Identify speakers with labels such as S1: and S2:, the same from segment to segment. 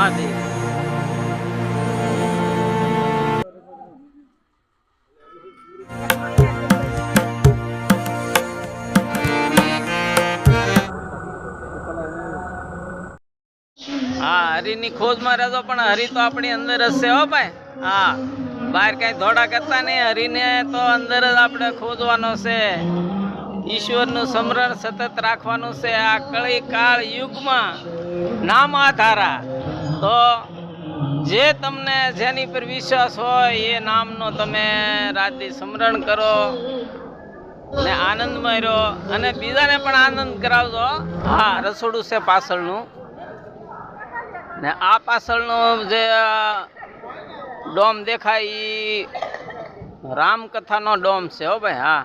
S1: મહાદેવ. હા, હરીની ખોજમાં રહેજો, પણ હરી તો આપણી અંદર જ છે હો ભાઈ. હા, બહાર કઈ ધોડા કરતા નહીં, હરીને તો અંદર જ આપણે ખોજવાનો છે. ઈશ્વરનું સ્મરણ સતત રાખવાનું છે આ કળી કાળ યુગમાં. નામ આધારા. તો જે તમને જેની પર વિશ્વાસ હોય એ નામનો તમે રાતથી સ્મરણ કરો ને આનંદમય રહો અને બીજાને પણ આનંદ કરાવજો. હા, રસોડું છે પાછળનું. ને આ પાછળનું જે ડોમ દેખાય એ રામકથાનો ડોમ છે હો ભાઈ, હા.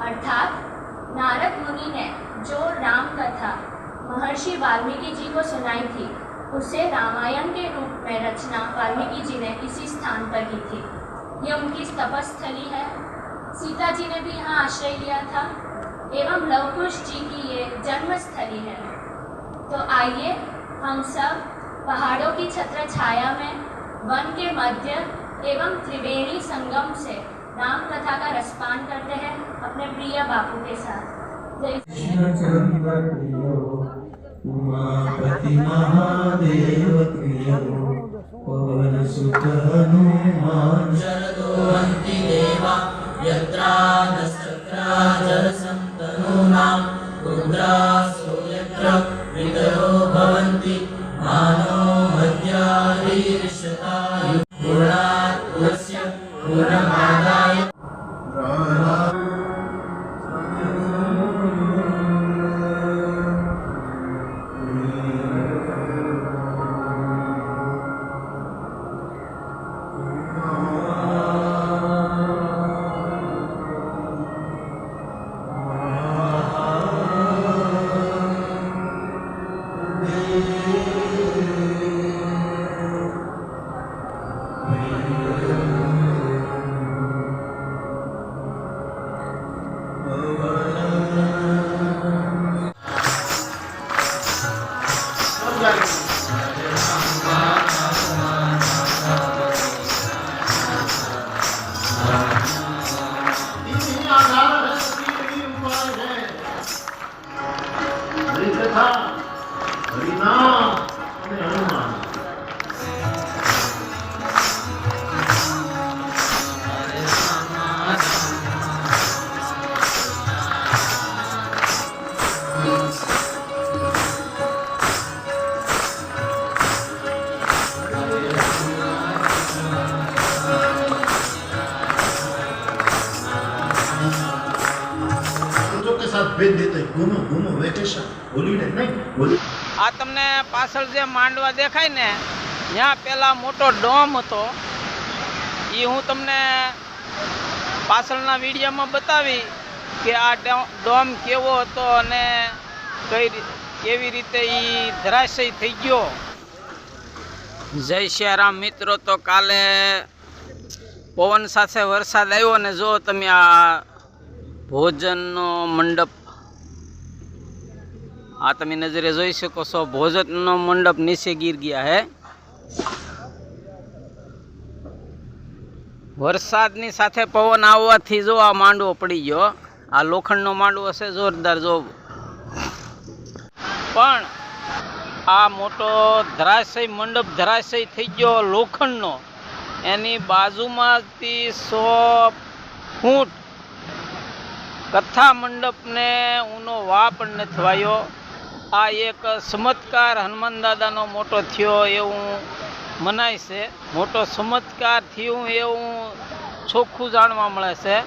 S2: अर्थात नारद मुनि ने जो राम कथा महर्षि वाल्मीकि जी को सुनाई थी, उसे रामायण के रूप में रचना वाल्मीकि जी ने इसी स्थान पर की थी। यह उनकी तपस्थली है। सीता जी ने भी यहाँ आश्रय लिया था, एवं लवकुश जी की ये जन्मस्थली है। तो आइए, हम सब पहाड़ों की छत्र छाया में, वन के मध्य एवं त्रिवेणी संगम से राम कथा का रसपान करते हैं अपने प्रिय बापू के साथ।
S3: महादेव प्रियो।
S1: આ તમને પાછળ જે માંડવા દેખાય ને ત્યાં પહેલાં મોટો ડોમ હતો. એ હું તમને પાછળના વિડીયોમાં બતાવી કે આ ડોમ કેવો હતો અને કઈ કેવી રીતે એ ધરાશય થઈ ગયો. જય શ્યારામ મિત્રો, તો કાલે પવન સાથે વરસાદ આવ્યો ને જો તમે આ ભોજનનો મંડપ આ તમે નજરે જોઈ શકો છો, ભોજનનો મંડપ નીચે ગીર ગયા હે. વરસાદની સાથે પવન આવવાથી જો આ માંડવો પડી ગયો. આ લોખંડનો માંડવો છે, જોરદાર જો. પણ આ મોટો ધરાશય, મંડપ ધરાશય થઈ ગયો લોખંડનો. એની બાજુમાંથી સો ફૂટ કથા મંડપને ઊનો વા પણ નથી વાયો આ એક ચમત્કાર હનુમાન દાદાનો મોટો થયો એવું મનાય છે મોટો ચમત્કાર થયું એવું ચોખ્ખું જાણવા મળે છે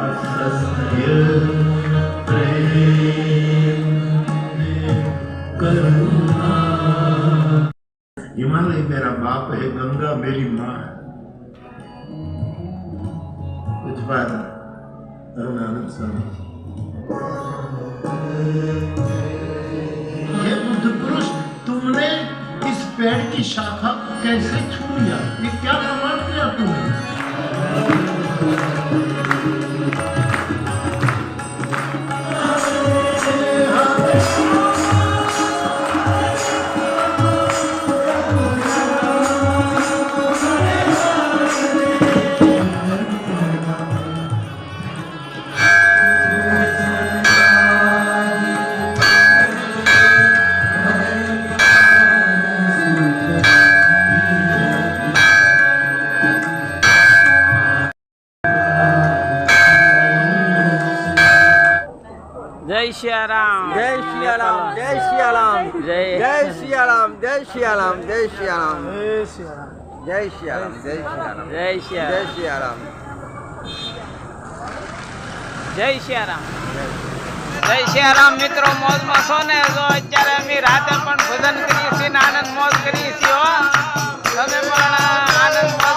S3: आश्रस्ते प्रेम करुणा हिमालय मेरा बाप है गंगा मेरी माँ है बात अरुणानंद स्वामी ये बुद्ध पुरुष, तुमने इस पेड़ की शाखा कैसे छू लिया? ये किया
S1: જય શિયારામ.
S4: જય શિયારામ જય શિયારામ.
S1: જય.
S4: જય શિયારામ જય શિયારામ જય શિયારામ. જય શિયારામ. જય શિયારામ
S1: જય સિયારામ જય શિયારામ. જય શિયારામ. મિત્રો મોજમાં છો ને? જો અત્યારે અમે રાતે પણ ભજન કરીએ છીએ આનંદ મોજ કરીએ છીએ તમે પણ આનંદ મોજ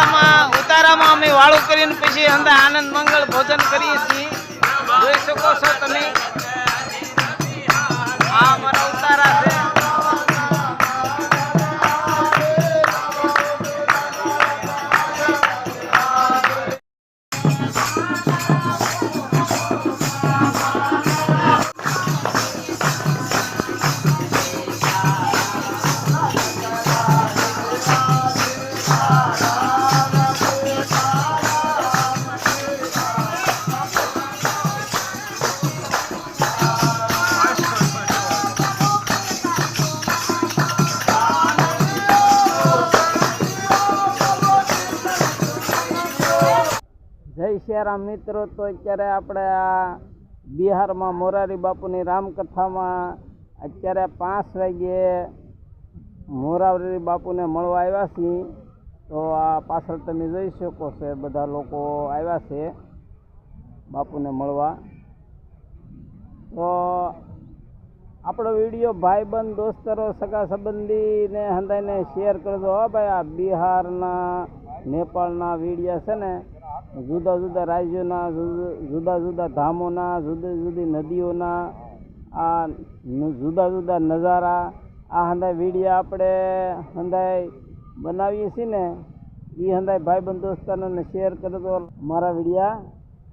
S1: ઉતારામાં ઉતારામાં અમે વાળું કરીને પછી અંદર આનંદ, મંગળ ભોજન કરીએ છીએ. જોઈ શકો છો તમે. સિયારામ મિત્રો, તો અત્યારે આપણે આ બિહારમાં મોરારી બાપુની રામકથામાં અત્યારે પાંચ વાગ્યે મોરારી બાપુને મળવા આવ્યા છીએ. તો આ પાછળ તમે જોઈ શકો છો બધા લોકો આવ્યા છે બાપુને મળવા. તો આપણો વીડિયો ભાઈબંધ, દોસ્તરો, સગા સંબંધીને હંધાઈને શેર કરજો. હા ભાઈ, આ બિહારના, નેપાળના વિડીયા છે ને જુદા જુદા રાજ્યોના, જુદા- જુદા ધામોના, જુદી જુદી નદીઓના, આ જુદા જુદા નજારા, આ હંધાય વિડીયા આપણે હંધાય બનાવીએ છીએ ને એ હંધાય ભાઈબંધ દોસ્તારોને શેર કરતો મારા વિડીયા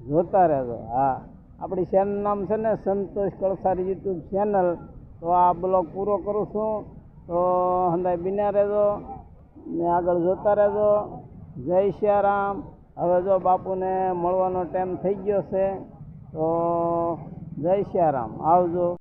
S1: જોતા રહેજો. હા. આપણી ચેનલ નામ છે ને સંતોષ કળસારી યુટ્યુબ ચેનલ તો આ બ્લોગ પૂરો કરું છું. તો હંધાય બિના રહેજો. ને આગળ જોતા રહેજો. જય સિયારામ હવે જો બાપુને મળવાનો ટાઈમ થઈ ગયો છે તો જય સિયારામ આવજો.